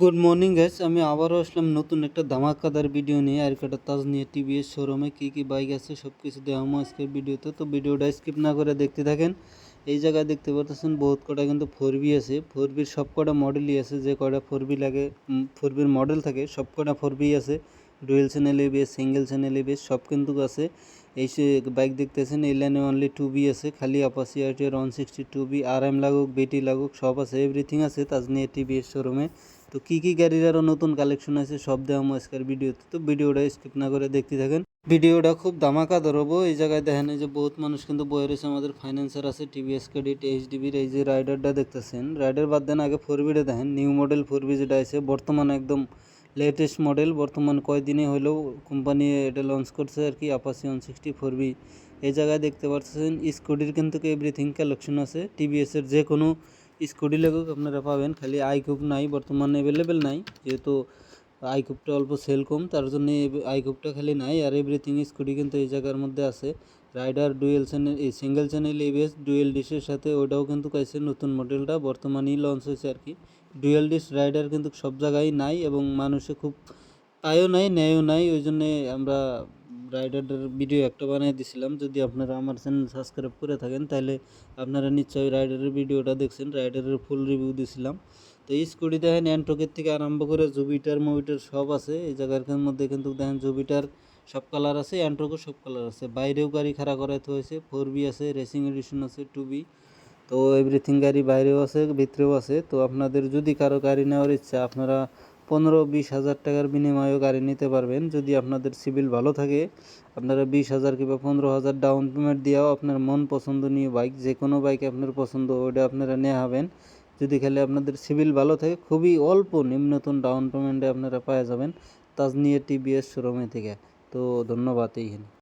Good morning guys আমি আবারও আসলাম নতুন একটা ধামাকাদার ভিডিও নিয়ে, আর একটা তাজ নিয়ে টিভিএস শোরুমে কী কী বাইক আছে সব কিছু দেখামো আজকের ভিডিওতে তো। ভিডিওটা স্কিপ না করে দেখতে থাকেন। এই জায়গায় দেখতে পাচ্ছেন বহুত কটা কিন্তু ফোর বি আছে। ফোর বির সব কটা মডেলই আছে, যে কটা ফোর বি লাগে ফোর বির মডেল থাকে সব কটা ফোর বি আছে। Dual channel ABS single channel ABS সব কিন্তু আছে। এই বাইক দেখতেছেন, এই লাইনে অনলি টু বি আছে, খালি Apache ITR one sixty two B আর এম লাগুক বিটি লাগুক, সব আছে এভরিথিং আছে তাজ নিয়ে টিভিএস শোরুমে তো কী কী গাড়ির আরও নতুন কালেকশন আছে, সব দেওয়া আজকের ভিডিওতে, তো ভিডিওটা স্কিপ না করে দেখতে থাকেন। ভিডিওটা খুব ধামাকা ধরবো, এই জায়গায় দেখেন যে বহুত মানুষ কিন্তু বয়ে রয়েছে, আমাদের ফাইন্যান্সার আছে টিভিএস ক্রেডিট এইচডিবির এই যে রাইডারটা দেখতেছেন। রাইডার বাদ দেন, আগে ফোর বিটা দেখেন নিউ মডেল ফোর বি যেটা আছে, বর্তমানে একদম লেটেস্ট মডেল বর্তমান কয়দিনে হলেও কোম্পানি এটা লঞ্চ করছে আর কি Apache one sixty four B এই জায়গায় দেখতে পাচ্ছেন স্কুটির কিন্তু এভরিথিং কালেকশন আছে। টিভিএসের যে কোনো স্কুটি লাগুক আপনারা পাবেন, খালি আইকুপ নাই, বর্তমানে অ্যাভেলেবেল নাই, যেহেতু আইকুপটা অল্প সেল কম, তার জন্য আইকুপটা খালি নাই আর এভরিথিং স্কুটি কিন্তু এই জায়গার মধ্যে আছে। রাইডার ডুয়েল চ্যানেল এই সিঙ্গেল চ্যানেল এবিএস ডুয়েল ডিশের সাথে ওটাও কিন্তু কাছে নতুন মডেলটা বর্তমানেই লঞ্চ হয়েছে আর কি। ডুয়েল ডিশ রাইডার কিন্তু সব জায়গায় নাই এবং মানুষে খুব পায়ও নাই, নেয়ও নাই, ওই জন্যে আমরা রাইডারটার ভিডিও একটা বানিয়ে দিছিলাম। যদি আপনারা আমার চ্যানেল সাবস্ক্রাইব করে থাকেন, তাহলে আপনারা নিশ্চয়ই রাইডারের ভিডিওটা দেখছেন। রাইডারের ফুল রিভিউ দিছিলাম। তো এই স্কুটি দেখেন অ্যান্ট্রকের থেকে আরম্ভ করে জুবিটার মুভিটার সব আছে। এই জায়গার মধ্যে কিন্তু দেখেন জুবিটার সব কালার আছে অ্যান্ট্রকও সব কালার আছে। বাইরেও গাড়ি খাড়া করাইতে হয়েছে। ফোর বি আছে রেসিং এডিশন আছে টু বি তো এভরিথিং গাড়ি বাইরেও আছে, ভিতরেও আছে। তো আপনাদের যদি কারও গাড়ি নেওয়ার ইচ্ছা, আপনারা পনেরো বিশ হাজার টাকার বিনিময়েও গাড়ি নিতে পারবেন। যদি আপনাদের সিভিল ভালো থাকে, আপনারা বিশ হাজার কিংবা পনেরো হাজার ডাউন পেমেন্ট দিয়েও আপনার মন পছন্দ নিয়ে বাইক যে কোনো বাইক আপনার পছন্দ ওটা আপনারা নেওয়া হবেন। যদি খেলে আপনাদের সিভিল ভালো থাকে, খুবই অল্প নিম্নতম ডাউন পেমেন্টে আপনারা পাওয়া যাবেন তাজ নিয়ে টিভিএস শোরুমে থেকে। তো ধন্যবাদ এইখানে